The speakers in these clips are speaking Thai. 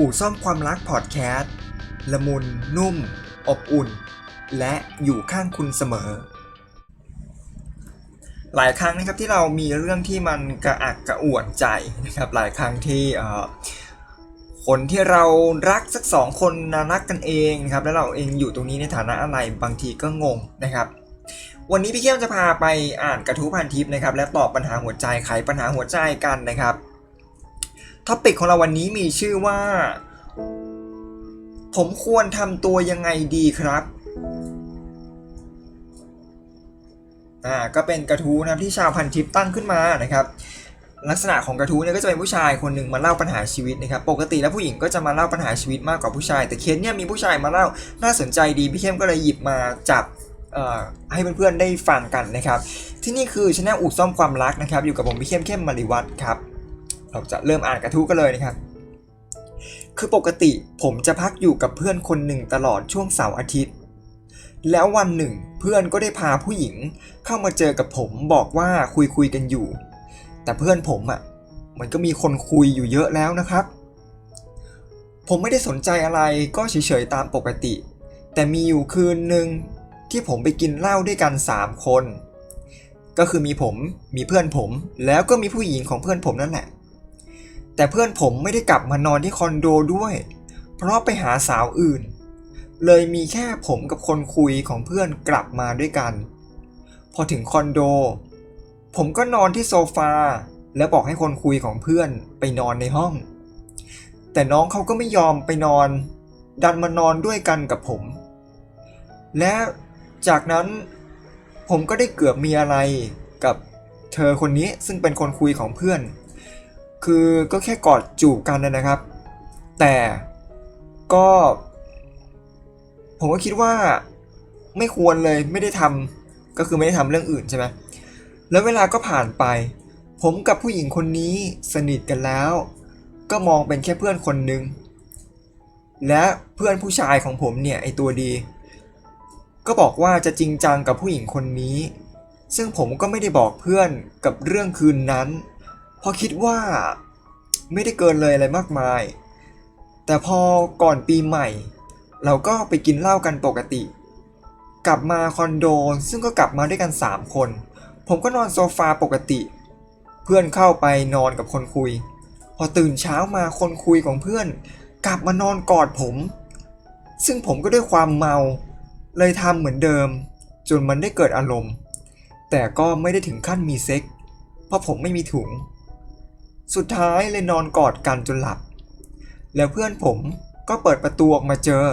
อู่ซ่อมความรักพอดแคสต์ละมุน นุ่ม อบอุ่น และอยู่ข้างคุณเสมอ หลายครั้งนะครับที่เรามีเรื่องที่มันกระอักกระอ่วนใจนะครับหลายครั้งที่คนที่เรารักสักสองคนนะรักกันเองครับแล้วเราเองอยู่ตรงนี้ในฐานะอะไรบางทีก็งงนะครับ วันนี้พี่เขี้ยวจะพาไปอ่านกระทู้พันทิปนะครับและตอบปัญหาหัวใจไขปัญหาหัวใจกันนะครับ ท็อปิกของเราวันนี้มีชื่อว่า ผมควรทำตัวยังไงดีครับอ่าก็เป็นกระทู้นะที่ชาวพันทิปตั้งขึ้นมานะครับ ลักษณะของกระทู้เนี่ยก็จะเป็นผู้ชายคนหนึ่งมาเล่าปัญหาชีวิตนะครับปกติแล้วผู้หญิงก็จะมาเล่าปัญหาชีวิตมากกว่าผู้ชาย แต่เคสเนี่ยมีผู้ชายมาเล่าน่าสนใจดีพี่เข้มก็เลยหยิบมาจับเอ่อให้เพื่อนๆได้ฟังกันนะครับ ที่นี่คือช anel อู่ซ่อมความรักนะครับ อยู่กับผมพี่เข้มเข้มมาริวัตรครับ เราจะเริ่มอ่านกระทู้กันเลยนะครับ คือปกติผมจะพักอยู่กับเพื่อนคนหนึ่งตลอดช่วงเสาร์อาทิตย์ แล้ววันหนึ่งเพื่อนก็ได้พาผู้หญิงเข้ามาเจอกับผมบอกว่าคุยคุยกันอยู่ แต่เพื่อนผมอะ่ะมันก็มีคนคุยอยู่เยอะแล้วนะครับ ผมไม่ได้สนใจอะไรก็เฉยๆตามปกติ แต่มีอยู่คืนหนึ่งที่ผมไปกินเหล้าด้วยกัน 3 คน ก็คือมีผม มีเพื่อนผม แล้วก็มีผู้หญิงของเพื่อนผมนั่นแหละ แต่เพื่อนผมไม่ได้กลับมานอนที่คอนโดด้วย เพราะไปหาสาวอื่น เลยมีแค่ผมกับคนคุยของเพื่อนกลับมาด้วยกัน พอถึงคอนโด ผมก็นอนที่โซฟาแล้วบอกให้คนคุยของเพื่อนไปนอนในห้อง แต่น้องเขาก็ไม่ยอมไปนอน ดันมานอนด้วยกันกับผม และจากนั้นผมก็ได้เกือบมีอะไรกับเธอคนนี้ซึ่งเป็นคนคุยของเพื่อน คือก็แค่กอดจูบกันนะครับ แต่ก็ ผมก็คิดว่าไม่ควรเลยไม่ได้ทำก็คือไม่ได้ทำเรื่องอื่นใช่ไหมแล้วเวลาก็ผ่านไป ผมกับผู้หญิงคนนี้สนิทกันแล้ว ก็มองเป็นแค่เพื่อนคนหนึ่งและเพื่อนผู้ชายของผมเนี่ยไอตัวดี ก็บอกว่าจะจริงจังกับผู้หญิงคนนี้ ซึ่งผมก็ไม่ได้บอกเพื่อนกับเรื่องคืนนั้น พราะคิดว่าไม่ได้เกินเลยอะไรมากมาย แต่พอก่อนปีใหม่ เราก็ไปกินเหล้ากันปกติ กลับมาคอนโดซึ่งก็กลับมาด้วยกัน 3 คน ผมก็นอนโซฟาปกติ เพื่อนเข้าไปนอนกับคนคุย พอตื่นเช้ามาคนคุยของเพื่อน กลับมานอนกอดผม ซึ่งผมก็ด้วยความเมา เลยทำเหมือนเดิม จนมันได้เกิดอารมณ์ แต่ก็ไม่ได้ถึงขั้นมีเซ็กเพราะผมไม่มีถุง สุดท้ายเลยนอนกอดกันจนหลับ แล้วเพื่อนผมก็เปิดประตูออกมาเจอ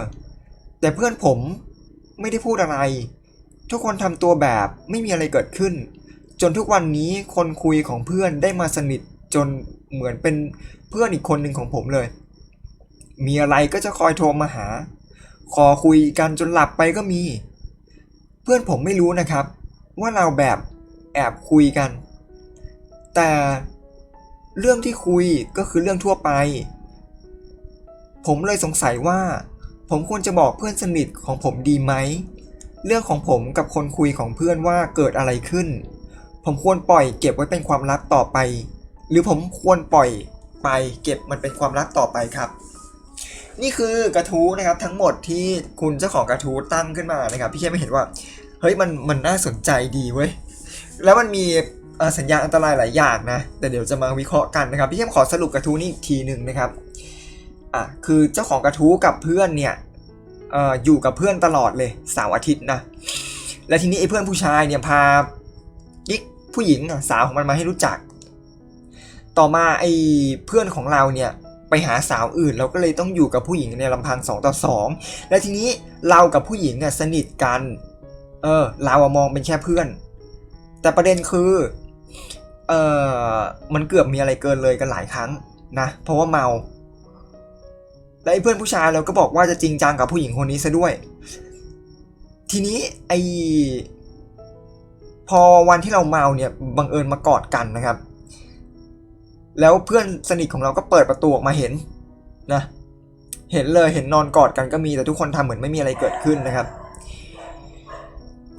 แต่เพื่อนผมไม่ได้พูดอะไร ทุกคนทำตัวแบบไม่มีอะไรเกิดขึ้น จนทุกวันนี้คนคุยของเพื่อนได้มาสนิทจนเหมือนเป็นเพื่อนอีกคนหนึ่งของผมเลย มีอะไรก็จะคอยโทรมาหา ขอคุยกันจนหลับไปก็มี เพื่อนผมไม่รู้นะครับ ว่าเราแบบแอบคุยกัน แต่ เรื่องที่คุยก็คือเรื่องทั่วไป ผมเลยสงสัยว่า ผมควรจะบอกเพื่อนสนิทของผมดีไหม เรื่องของผมกับคนคุยของเพื่อนว่าเกิดอะไรขึ้น ผมควรปล่อยเก็บไว้เป็นความลับต่อไป หรือผมควรปล่อยไปเก็บมันเป็นความลับต่อไปครับ นี่คือกระทู้นะครับทั้งหมดที่คุณเจ้าของกระทู้ตั้งขึ้นมานะครับ พี่แค่ไม่เห็นว่า เฮ้ยมันมันน่าสนใจดีเว้ยแล้วมันมี สัญญาณอันตรายหลายอย่างนะ แต่เดี๋ยวจะมาวิเคราะห์กันนะครับ พี่เข้มขอสรุปกระทู้นี้อีกทีหนึ่งนะครับอะคือเจ้าของกระทู้กับเพื่อนเนี่ยออยู่กับเพื่อนตลอดเลยเสาร์อาทิตย์นะ และทีนี้ไอ้เพื่อนผู้ชายเนี่ยพากิ๊กผู้หญิงสาวของมันมาให้รู้จัก ต่อมาไอ้เพื่อนของเราเนี่ยไปหาสาวอื่นเราก็เลยต้องอยู่กับผู้หญิงในลำพัง 2 ต่อ 2 และทีนี้เรากับผู้หญิงเนี่ยสนิทกัน เออเราอะมองเป็นแค่เพื่อน แต่ประเด็นคือ เออมันเกือบมีอะไรเกินเลยกันหลายครั้งนะเพราะว่าเมาและไอ้เพื่อนผู้ชายเราก็บอกว่าจะจริงจังกับผู้หญิงคนนี้ซะด้วย ทีนี้ไอพอวันที่เราเมาเนี่ยบังเอิญมากอดกันนะครับ แล้วเพื่อนสนิทของเราก็เปิดประตูออกมาเห็นนะเห็นเลยเห็นนอนกอดกันก็มีแต่ทุกคนทำเหมือนไม่มีอะไรเกิดขึ้นนะครับ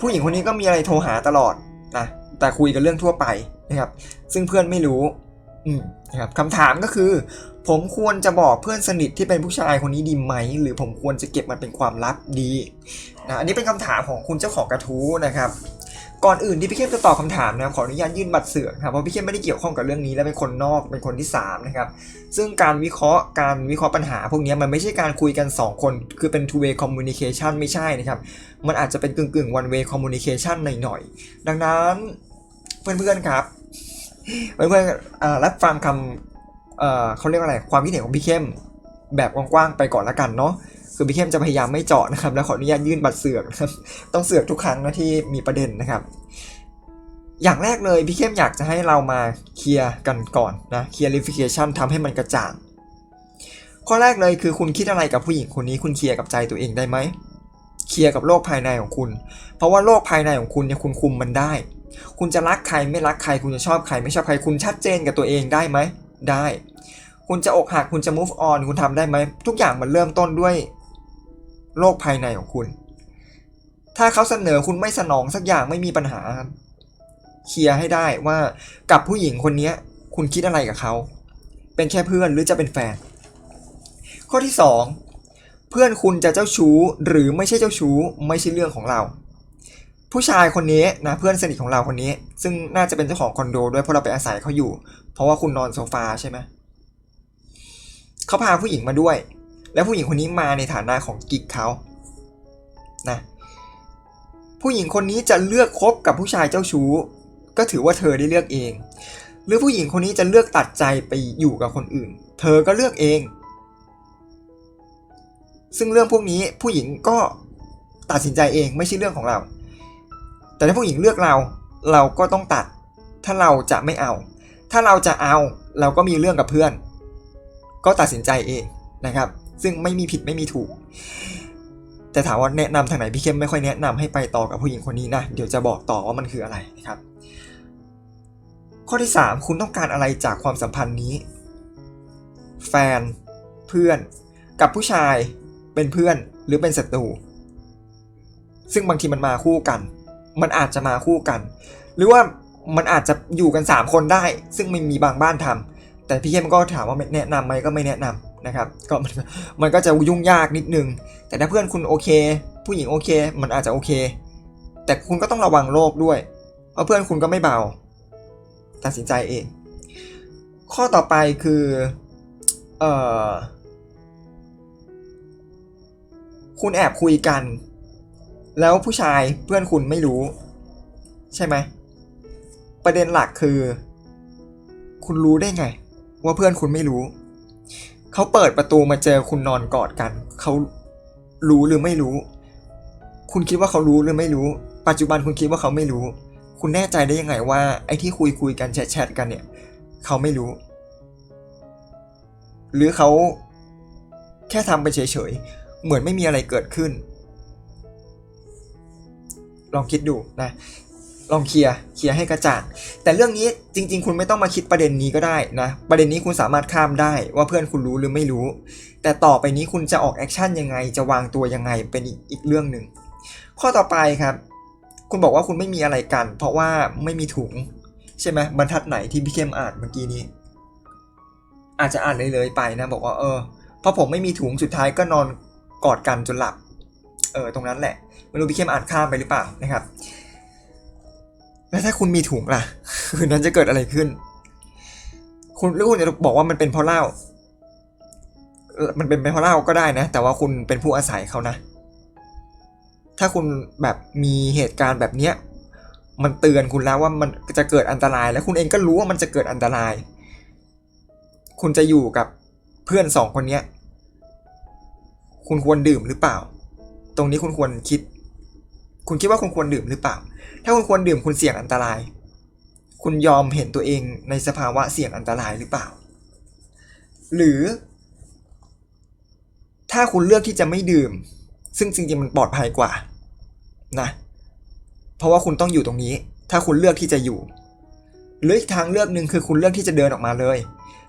ผู้หญิงคนนี้ก็มีอะไรโทรหาตลอด นะแต่คุยกันเรื่องทั่วไปนะครับ ซึ่งเพื่อนไม่รู้อืมนะครับคำถามก็คือ ผมควรจะบอกเพื่อนสนิทที่เป็นผู้ชายคนนี้ดีไหม หรือผมควรจะเก็บมันเป็นความลับดีนะอันนี้เป็นคำถามของคุณเจ้าของกระทู้นะครับ ก่อนอื่นที่พี่เข้มจะตอบคำถามนะครับขออนุญาตยื่นบัตรเสือกครับเพราะพี่เข้มไม่ได้เกี่ยวข้องกับเรื่องนี้และเป็นคนนอกเป็นคนที่สามนะครับซึ่งการวิเคราะห์การวิเคราะห์ปัญหา พวกนี้มันไม่ใช่การคุยกัน 2 คน คือเป็น two way communication ไม่ใช่นะครับมันอาจจะเป็นกึ่งกึ่ง one way communication หน่อยๆดังนั้นเพื่อนๆครับเพื่อนๆอ่ารับฟังคำเเขาเรียกว่าอะไรความคิดเห็นของพี่เข้มแบบกว้างๆไปก่อนละกันเนาะ คือพี่เข้มจะพยายามไม่เจาะนะครับ แล้วขออนุญาตยื่นบัตรเสือกนะครับ ต้องเสือกทุกครั้งนะที่มีประเด็นนะครับ อย่างแรกเลยพี่เข้มอยากจะให้เรามาเคลียร์กันก่อนนะ clarification ทำให้มันกระจ่างข้อแรกเลยคือคุณคิดอะไรกับผู้หญิงคนนี้คุณเคลียร์กับใจตัวเองได้ไหมเคลียร์กับโลกภายในของคุณ เพราะว่าโลกภายในของคุณเนี่ยคุณคุมมันได้ คุณจะรักใครไม่รักใคร คุณจะชอบใครไม่ชอบใครคุณชัดเจนกับตัวเองได้ไหมได้ คุณจะอกหักคุณจะ move on คุณทำได้ไหมทุกอย่างมันเริ่มต้นด้วย โลกภายในของคุณ ถ้าเขาเสนอคุณไม่สนองสักอย่างไม่มีปัญหาครับเคลียร์ให้ได้ว่ากับผู้หญิงคนนี้คุณคิดอะไรกับเขา เป็นแค่เพื่อนหรือจะเป็นแฟน ข้อที่สองเพื่อนคุณจะเจ้าชู้หรือไม่ใช่เจ้าชู้ไม่ใช่เรื่องของเรา ผู้ชายคนนี้นะเพื่อนสนิทของเราคนนี้ ซึ่งน่าจะเป็นเจ้าของคอนโดด้วยเพราะเราไปอาศัยเขาอยู่ เพราะว่าคุณนอนโซฟาใช่ไหมเขาพาผู้หญิงมาด้วย แล้วผู้หญิงคนนี้มาในฐานะของกิ๊กเขานะผู้หญิงคนนี้จะเลือกคบกับผู้ชายเจ้าชู้ ก็ถือว่าเธอได้เลือกเอง หรือผู้หญิงคนนี้จะเลือกตัดใจไปอยู่กับคนอื่น เธอก็เลือกเอง ซึ่งเรื่องพวกนี้ผู้หญิงก็ตัดสินใจเองไม่ใช่เรื่องของเรา แต่ถ้าผู้หญิงเลือกเรา เราก็ต้องตัด ถ้าเราจะไม่เอา ถ้าเราจะเอาเราก็มีเรื่องกับเพื่อน ก็ตัดสินใจเองนะครับ ซึ่งไม่มีผิดไม่มีถูก แต่ถามว่าแนะนำทางไหนพี่เข้มไม่ค่อยแนะนำให้ไปต่อกับผู้หญิงคนนี้นะเดี๋ยวจะบอกต่อว่ามันคืออะไรนะครับ ข้อที่ 3 คุณต้องการอะไรจากความสัมพันธ์นี้ แฟน เพื่อน กับผู้ชายเป็นเพื่อนหรือเป็นศัตรูซึ่งบางทีมันมาคู่กัน มันอาจจะมาคู่กัน หรือว่ามันอาจจะอยู่กัน 3 คนได้ ซึ่งไม่มีบางบ้านทำแต่พี่เข้มก็ถามว่าแนะนำไหมก็ไม่แนะนำ นะครับก็มันมันก็จะยุ่งยากนิดนึง แต่ถ้าเพื่อนคุณโอเค ผู้หญิงโอเค มันอาจจะโอเค แต่คุณก็ต้องระวังโลกด้วย เพราะเพื่อนคุณก็ไม่เบา ตัดสินใจเอง ข้อต่อไปคือเอ่อคุณแอบคุยกัน แล้วผู้ชายเพื่อนคุณไม่รู้ ใช่ไหมประเด็นหลักคือ คุณรู้ได้ไง ว่าเพื่อนคุณไม่รู้ เขาเปิดประตูมาเจอคุณนอนกอดกัน เขารู้หรือไม่รู้ คุณคิดว่าเขารู้หรือไม่รู้ ปัจจุบันคุณคิดว่าเขาไม่รู้ คุณแน่ใจได้ยังไงว่าไอ้ที่คุยคุยกันแชทแชทกันเนี่ย เขาไม่รู้ หรือเขาแค่ทำไปเฉยๆ เหมือนไม่มีอะไรเกิดขึ้น ลองคิดดูนะ ลองเคลียร์เคลียร์ให้กระจ่างแต่เรื่องนี้จริง ๆ คุณไม่ต้องมาคิดประเด็นนี้ก็ได้นะประเด็นนี้คุณสามารถข้ามได้ว่าเพื่อนคุณรู้หรือไม่รู้ แต่ต่อไปนี้คุณจะออกแอคชั่นยังไง จะวางตัวยังไงเป็นอีกอีกเรื่องหนึ่งข้อต่อไปครับ คุณบอกว่าคุณไม่มีอะไรกัน เพราะว่าไม่มีถุง ใช่ไหมบรรทัดไหนที่พี่เข้มอ่านเมื่อกี้นี้ อาจจะอ่านเลยๆไปนะ บอกว่าเออเพราะผมไม่มีถุงสุดท้ายก็นอนกอดกันจนหลับเออตรงนั้นแหละไม่รู้พี่เข้มอ่านข้ามไปหรือเปล่านะครับ แล้วถ้าคุณมีถุงล่ะ คืนนั้นจะเกิดอะไรขึ้น คุณหรือคุณจะบอกว่ามันเป็นเพราะเหล้ามันเป็นเพราะเหล้าก็ได้นะ แต่ว่าคุณเป็นผู้อาศัยเขานะ ถ้าคุณแบบมีเหตุการณ์แบบเนี้ยมันเตือนคุณแล้วว่ามันจะเกิดอันตราย แล้วคุณเองก็รู้ว่ามันจะเกิดอันตราย คุณจะอยู่กับเพื่อนสองคนเนี้ย คุณควรดื่มหรือเปล่า ตรงนี้คุณควรคิด คุณคิดว่าคุณควรดื่มหรือเปล่า ถ้าคุณควรดื่มคุณเสี่ยงอันตราย คุณยอมเห็นตัวเองในสภาวะเสี่ยงอันตรายหรือเปล่า หรือ ถ้าคุณเลือกที่จะไม่ดื่ม ซึ่งจริงๆมันปลอดภัยกว่านะ เพราะว่าคุณต้องอยู่ตรงนี้ ถ้าคุณเลือกที่จะอยู่ หรืออีกทางเลือกหนึ่งคือคุณเลือกที่จะเดินออกมาเลย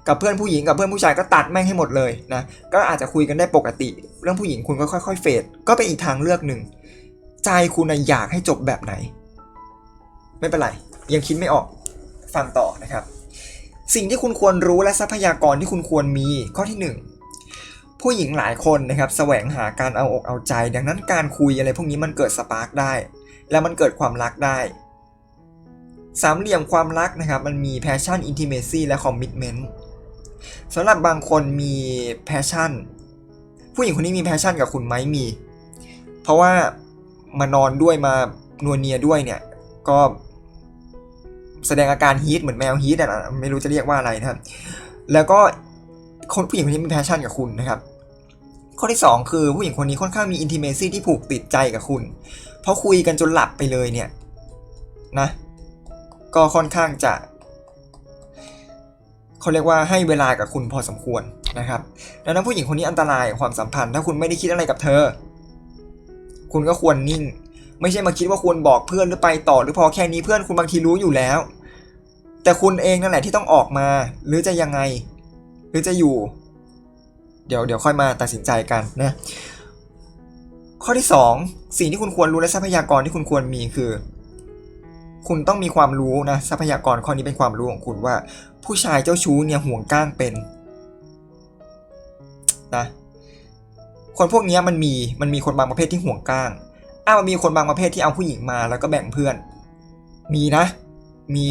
กับเพื่อนผู้หญิงกับเพื่อนผู้ชายก็ตัดแม่งให้หมดเลยนะ ก็อาจจะคุยกันได้ปกติ เรื่องผู้หญิงคุณก็ค่อย ๆ เฟด ก็เป็นอีกทางเลือกหนึ่ง ใจคุณอยากให้จบแบบไหน ไม่เป็นไร ยังคิดไม่ออกฟังต่อนะครับ สิ่งที่คุณควรรู้และทรัพยากรที่คุณควรมีข้อที่หนึ่งผู้หญิงหลายคนนะครับแสวงหาการเอาอกเอาใจ ดังนั้นการคุยอะไรพวกนี้มันเกิดสปาร์กได้ และมันเกิดความรักได้ สามเหลี่ยมความรักนะครับ มันมี passion intimacy และ commitment สำหรับบางคนมี passion ผู้หญิงคนนี้มี passion กับคุณไหมมี เพราะว่ามานอนด้วยมานวเนียด้วยเนี่ย ก็ แสดงอาการฮีทเหมือนแมวฮีทอะไม่รู้จะเรียกว่าอะไรนะครับ แล้วก็คนผู้หญิงคนนี้มี passion กับคุณนะครับ ข้อที่ 2 คือผู้หญิงคนนี้ค่อนข้างมี intimacy ที่ผูกติดใจกับคุณ เพราะคุยกันจนหลับไปเลยเนี่ยนะ ก็ค่อนข้างจะเขาเรียกว่าให้เวลากับคุณพอสมควรนะครับดังนั้นผู้หญิงคนนี้อันตรายความสัมพันธ์ ถ้าคุณไม่ได้คิดอะไรกับเธอ คุณก็ควรนิ่ง ไม่ใช่มาคิดว่าควรบอกเพื่อนหรือไปต่อ หรือพอแค่นี้เพื่อนคุณบางทีรู้อยู่แล้ว แต่คุณเองนั่นแหละที่ต้องออกมา หรือจะยังไง หรือจะอยู่ เดี๋ยวเดี๋ยวค่อยมาตัดสินใจกันนะข้อที่ 2 สิ่งที่คุณควรรู้และทรัพยากรที่คุณควรมีคือ คุณต้องมีความรู้นะทรัพยากรข้อนี้เป็นความรู้ของคุณว่า ผู้ชายเจ้าชู้เนี่ยห่วงก้างเป็นนะคนพวกนี้มันมีมันมีคนบางประเภทที่ห่วงก้าง อ้าวมีคนบางประเภทที่เอาผู้หญิงมาแล้วก็แบ่งเพื่อน มีนะ มี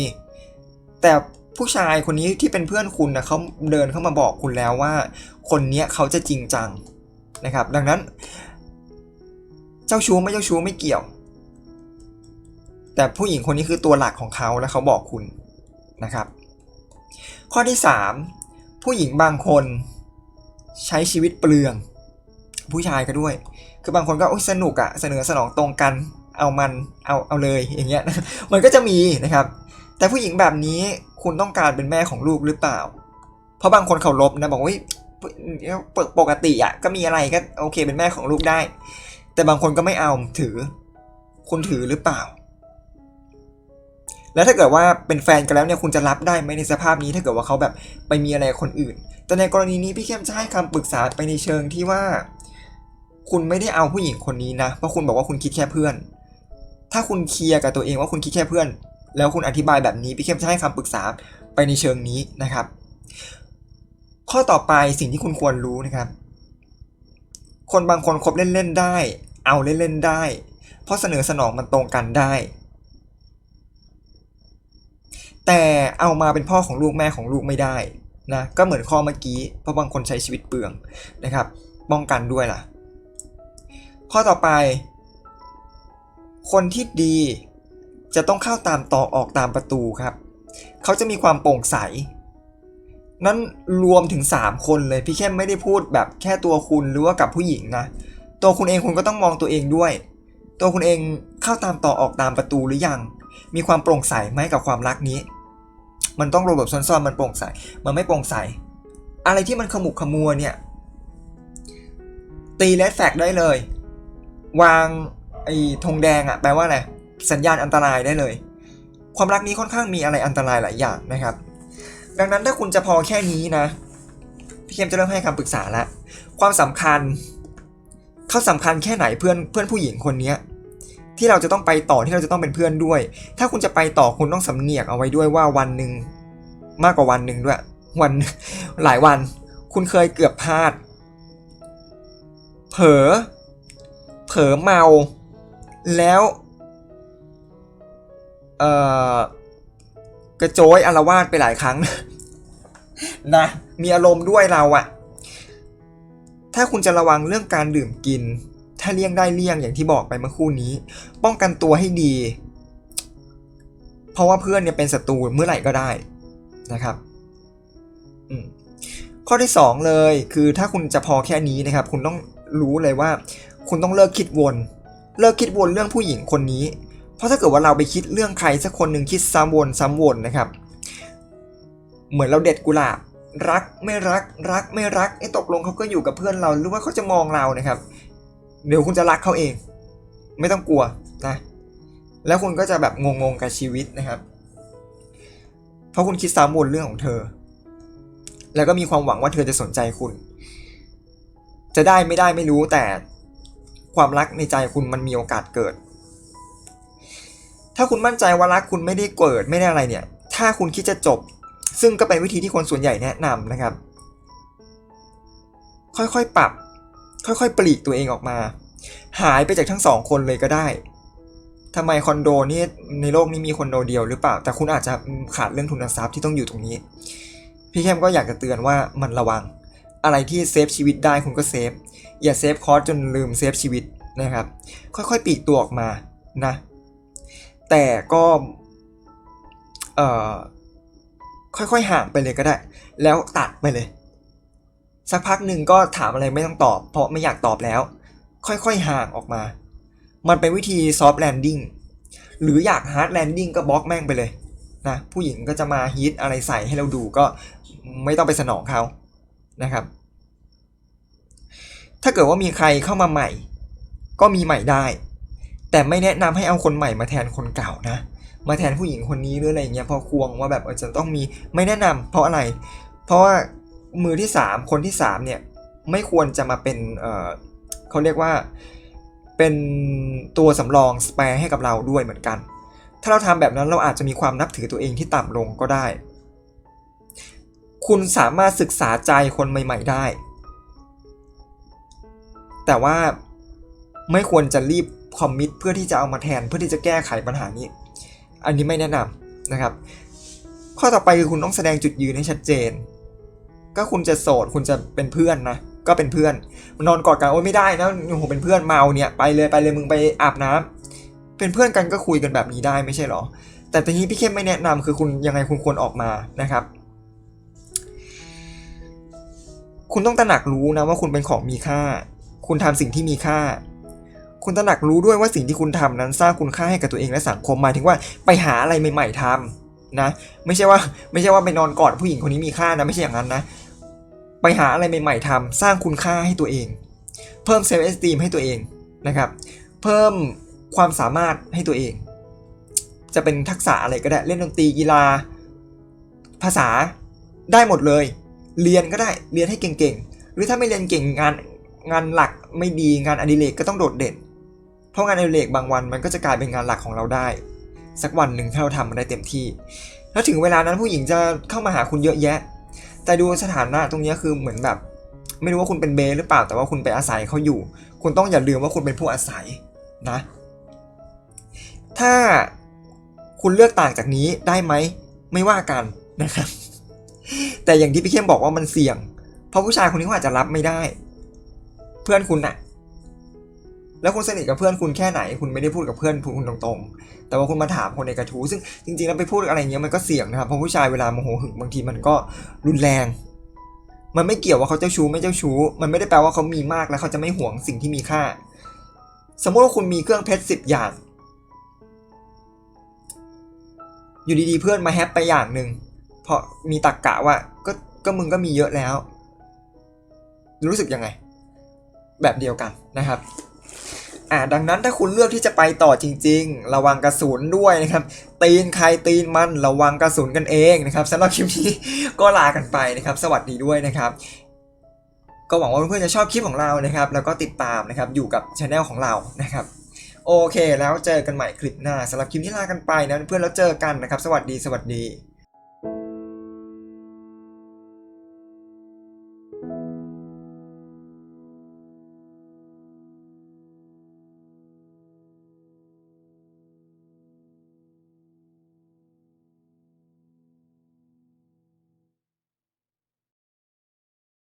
แต่ผู้ชายคนนี้ที่เป็นเพื่อนคุณนะเขาเดินเข้ามาบอกคุณแล้วว่า คนเนี้ยเขาจะจริงจังนะครับ ดังนั้น เจ้าชู้ไม่เจ้าชู้ไม่เกี่ยว แต่ผู้หญิงคนนี้คือตัวหลักของเขาและเขาบอกคุณนะครับ ข้อที่ 3 ผู้หญิงบางคนใช้ชีวิตเปลือง ผู้ชายก็ด้วย คือบางคนก็โอ๊ยสนุกอะเสนอสนองตรงกัน เอามัน เอา เอาเลยอย่างเงี้ย มันก็จะมีนะครับ แต่ผู้หญิงแบบนี้คุณต้องการเป็นแม่ของลูกหรือเปล่า เพราะบางคนเขาลบนะบอกว่าปกติอะก็มีอะไรก็โอเคเป็นแม่ของลูกได้ แต่บางคนก็ไม่เอาถือ คุณถือหรือเปล่า แล้วถ้าเกิดว่าเป็นแฟนกันแล้วเนี่ยคุณจะรับได้ไหมในสภาพนี้ถ้าเกิดว่าเขาแบบไปมีอะไรคนอื่น แต่ในกรณีนี้พี่เข้มจะให้คำปรึกษาไปในเชิงที่ว่า คุณไม่ได้เอาผู้หญิงคนนี้นะเพราะคุณบอกว่าคุณคิดแค่เพื่อน ถ้าคุณเคลียร์กับตัวเองว่าคุณคิดแค่เพื่อน แล้วคุณอธิบายแบบนี้พี่เข้มจะให้คำปรึกษาไปในเชิงนี้นะครับ ข้อต่อไปสิ่งที่คุณควรรู้นะครับ คนบางคนคบเล่นๆได้ เอาเล่นๆได้ เพราะเสนอสนองมันตรงกันได้ แต่เอามาเป็นพ่อของลูกแม่ของลูกไม่ได้นะก็เหมือนข้อเมื่อกี้เพราะบางคนใช้ชีวิตเปลืองนะครับ ป้องกันด้วยล่ะ ข้อต่อไป คนที่ดีจะต้องเข้าตามต่อออกตามประตูครับ เขาจะมีความโปร่งใส นั้นรวมถึง 3 คนเลย พี่แค่ไม่ได้พูดแบบแค่ตัวคุณหรือว่ากับผู้หญิงนะ ตัวคุณเองคุณก็ต้องมองตัวเองด้วย ตัวคุณเองเข้าตามต่อออกตามประตูหรือยัง มีความโปร่งใสไหมกับความรักนี้ มันต้องรวมแบบซ่อนๆมันโปร่งใส มันไม่โปร่งใส อะไรที่มันขมุกขมัวเนี่ย ตีเลดแฟกได้เลย วางไอ้ธงแดงอะแปลว่าอะไรสัญญาณอันตรายได้เลย ความรักนี้ค่อนข้างมีอะไรอันตรายหลายอย่างนะครับ ดังนั้นถ้าคุณจะพอแค่นี้นะพี่เข้มจะเริ่มให้คำปรึกษาละความสำคัญเขาสำคัญแค่ไหนเพื่อนเพื่อนผู้หญิงคนเนี้ยที่เราจะต้องไปต่อที่เราจะต้องเป็นเพื่อนด้วย ถ้าคุณจะไปต่อคุณต้องสำเนียกเอาไว้ด้วยว่าวันหนึ่งมากกว่าวันหนึ่งด้วย วันหลายวัน คุณเคยเกือบพลาด เผลอ เผลอเมาแล้วเอ่อกระโจยอารวาสไปหลายครั้งนะมีอารมณ์ด้วยเราอะถ้าคุณจะระวังเรื่องการดื่มกิน ถ้าเลี่ยงได้เลี่ยงอย่างที่บอกไปเมื่อคู่นี้ ป้องกันตัวให้ดี เพราะว่าเพื่อนเนี่ยเป็นศัตรูเมื่อไหร่ก็ได้นะครับข้อที่ 2 เลยคือถ้าคุณจะพอแค่นี้นะครับ คุณต้องรู้เลยว่า คุณต้องเลิกคิดวน เลิกคิดวนเรื่องผู้หญิงคนนี้ เพราะถ้าเกิดว่าเราไปคิดเรื่องใครสักคนหนึ่งคิดซ้ำวนซ้ำวนนะครับ เหมือนเราเด็ดกุหลาบรักไม่รักรักไม่รักไอ้ตกลงเขาก็อยู่กับเพื่อนเราหรือว่าเขาจะมองเรานะครับ เดี๋ยวคุณจะรักเขาเอง ไม่ต้องกลัวนะแล้วคุณก็จะแบบงงๆกับชีวิตนะครับ เพราะคุณคิดซ้ำวนเรื่องของเธอ แล้วก็มีความหวังว่าเธอจะสนใจคุณ จะได้ไม่ได้ไม่รู้แต่ ความรักในใจคุณมันมีโอกาสเกิด ถ้าคุณมั่นใจว่ารักคุณไม่ได้เกิดไม่ได้อะไรเนี่ย ถ้าคุณคิดจะจบ ซึ่งก็เป็นวิธีที่คนส่วนใหญ่แนะนำนะครับ ค่อยๆปรับ ค่อยๆปลีกตัวเองออกมา หายไปจากทั้งสองคนเลยก็ได้ทำไมคอนโดนี่ในโลกนี้มีคอนโดเดียวหรือเปล่า แต่คุณอาจจะขาดเรื่องทุนทรัพย์ที่ต้องอยู่ตรงนี้ พี่เข้มก็อยากจะเตือนว่ามันระวัง อะไรที่เซฟชีวิตได้คุณก็เซฟ อย่าเซฟคอร์สจนลืมเซฟชีวิตนะครับ ค่อยๆปีกตัวออกมานะ แต่ก็เอ่อค่อยๆห่างไปเลยก็ได้ แล้วตัดไปเลย สักพักหนึ่งก็ถามอะไรไม่ต้องตอบ เพราะไม่อยากตอบแล้ว ค่อยๆห่างออกมา มันเป็นวิธีซอฟต์แลนดิ้งหรืออยากฮาร์ดแลนดิ้งก็บล็อกแม่งไปเลยนะผู้หญิงก็จะมาฮีทอะไรใส่ให้เราดูก็ไม่ต้องไปสนองเขานะครับ ถ้าเกิดว่ามีใครเข้ามาใหม่ ก็มีใหม่ได้ แต่ไม่แนะนำให้เอาคนใหม่มาแทนคนเก่านะ มาแทนผู้หญิงคนนี้หรืออะไรเงี้ยเพอควงว่าแบบเออจะต้องมีไม่แนะนำเพราะอะไร เพราะว่ามือที่สามคนที่สามเนี่ยไม่ควรจะมาเป็นเเขาเรียกว่าเป็นตัวสำรองสแปร์ให้กับเราด้วยเหมือนกัน ถ้าเราทำแบบนั้นเราอาจจะมีความนับถือตัวเองที่ต่ำลงก็ได้ คุณสามารถศึกษาใจคนใหม่ ๆ ได้ แต่ว่าไม่ควรจะรีบคอมมิตเพื่อที่จะเอามาแทนเพื่อที่จะแก้ไขปัญหานี้ อันนี้ไม่แนะนำนะครับ ข้อต่อไปคือคุณต้องแสดงจุดยืนให้ชัดเจน ก็คุณจะโสดคุณจะเป็นเพื่อนนะก็เป็นเพื่อน นอนกอดกันโอ้ยไม่ได้นะโอ้โหเป็นเพื่อนเมาเนี่ยไปเลยไปเลยมึงไปอาบน้ำเป็นเพื่อนกันก็คุยกันแบบนี้ได้ไม่ใช่หรอ แต่ทีนี้พี่เข้มไม่แนะนำคือคุณยังไงคุณควรออกมานะครับ คุณต้องตระหนักรู้นะว่าคุณเป็นของมีค่า คุณทำสิ่งที่มีค่า คุณตระหนักรู้ด้วยว่าสิ่งที่คุณทำนั้นสร้างคุณค่าให้กับตัวเองและสังคมหมายถึงว่าไปหาอะไรใหม่ ๆทำนะ ไม่ใช่ว่าไม่ใช่ว่าไปนอนกอดผู้หญิงคนนี้มีค่านะไม่ใช่อย่างนั้นนะ ไปหาอะไรใหม่ ๆทำสร้างคุณค่าให้ตัวเอง เพิ่มเซลล์เอสตีมให้ตัวเองนะครับ เพิ่มความสามารถให้ตัวเอง จะเป็นทักษะอะไรก็ได้เล่นดนตรีกีฬา ภาษาได้หมดเลย เรียนก็ได้เรียนให้เก่งๆ หรือถ้าไม่เรียนเก่งงาน งานหลักไม่ดีงานอดิเรกก็ต้องโดดเด่น เพราะงานอดิเรกบางวันมันก็จะกลายเป็นงานหลักของเราได้ สักวันหนึ่งถ้าเราทำมันได้เต็มที่ แล้วถึงเวลานั้นผู้หญิงจะเข้ามาหาคุณเยอะแยะ แต่ดูสถานะตรงนี้คือเหมือนแบบ ไม่รู้ว่าคุณเป็นเบหรือเปล่าแต่ว่าคุณไปอาศัยเขาอยู่ คุณต้องอย่าลืมว่าคุณเป็นผู้อาศัยนะ ถ้าคุณเลือกต่างจากนี้ได้ไหมไม่ว่ากันนะครับ แต่อย่างที่พี่เข้มบอกว่ามันเสี่ยง เพราะผู้ชายคนนี้เขาอาจจะรับไม่ได้ พื่อนคุณน่ะแล้วคุณสนิทกับเพื่อนคุณแค่ไหน คุณไม่ได้พูดกับเพื่อนคุณตรงๆ แต่ว่าคุณมาถามคนในกระทู้ซึ่งจริงๆแล้วไปพูดอะไรเงี้ยมันก็เสี่ยงนะครับเพราะผู้ชายเวลาโมโหหึงบางทีมันก็รุนแรง มันไม่เกี่ยวว่าเขาเจ้าชู้ไม่เจ้าชู้ มันไม่ได้แปลว่าเขามีมากแล้วเขาจะไม่ห่วงสิ่งที่มีค่า สมมติว่าคุณมีเครื่องเพชรสิบอย่าง อยู่ดีๆเพื่อนมาแฮปไปอย่างหนึ่งเพราะมีตักกะว่าก็ก็มึงก็มีเยอะแล้ว รู้สึกยังไง แบบเดียวกันนะครับอ่าดังนั้นถ้าคุณเลือกที่จะไปต่อจริง ๆ ระวังกระสุนด้วยนะครับ ตีนใครตีนมันระวังกระสุนกันเองนะครับสำหรับคลิปนี้ก็ลากันไปนะครับ สวัสดีด้วยนะครับ ก็หวังว่าเพื่อนๆจะชอบคลิปของเรานะครับ แล้วก็ติดตามนะครับอยู่กับช anel ของเรานะครับ โอเค แล้วเจอกันใหม่คลิปหน้าสำหรับคลิปนี้ลากันไปนะเพื่อนๆแล้วเจอกันนะครับ สวัสดีสวัสดี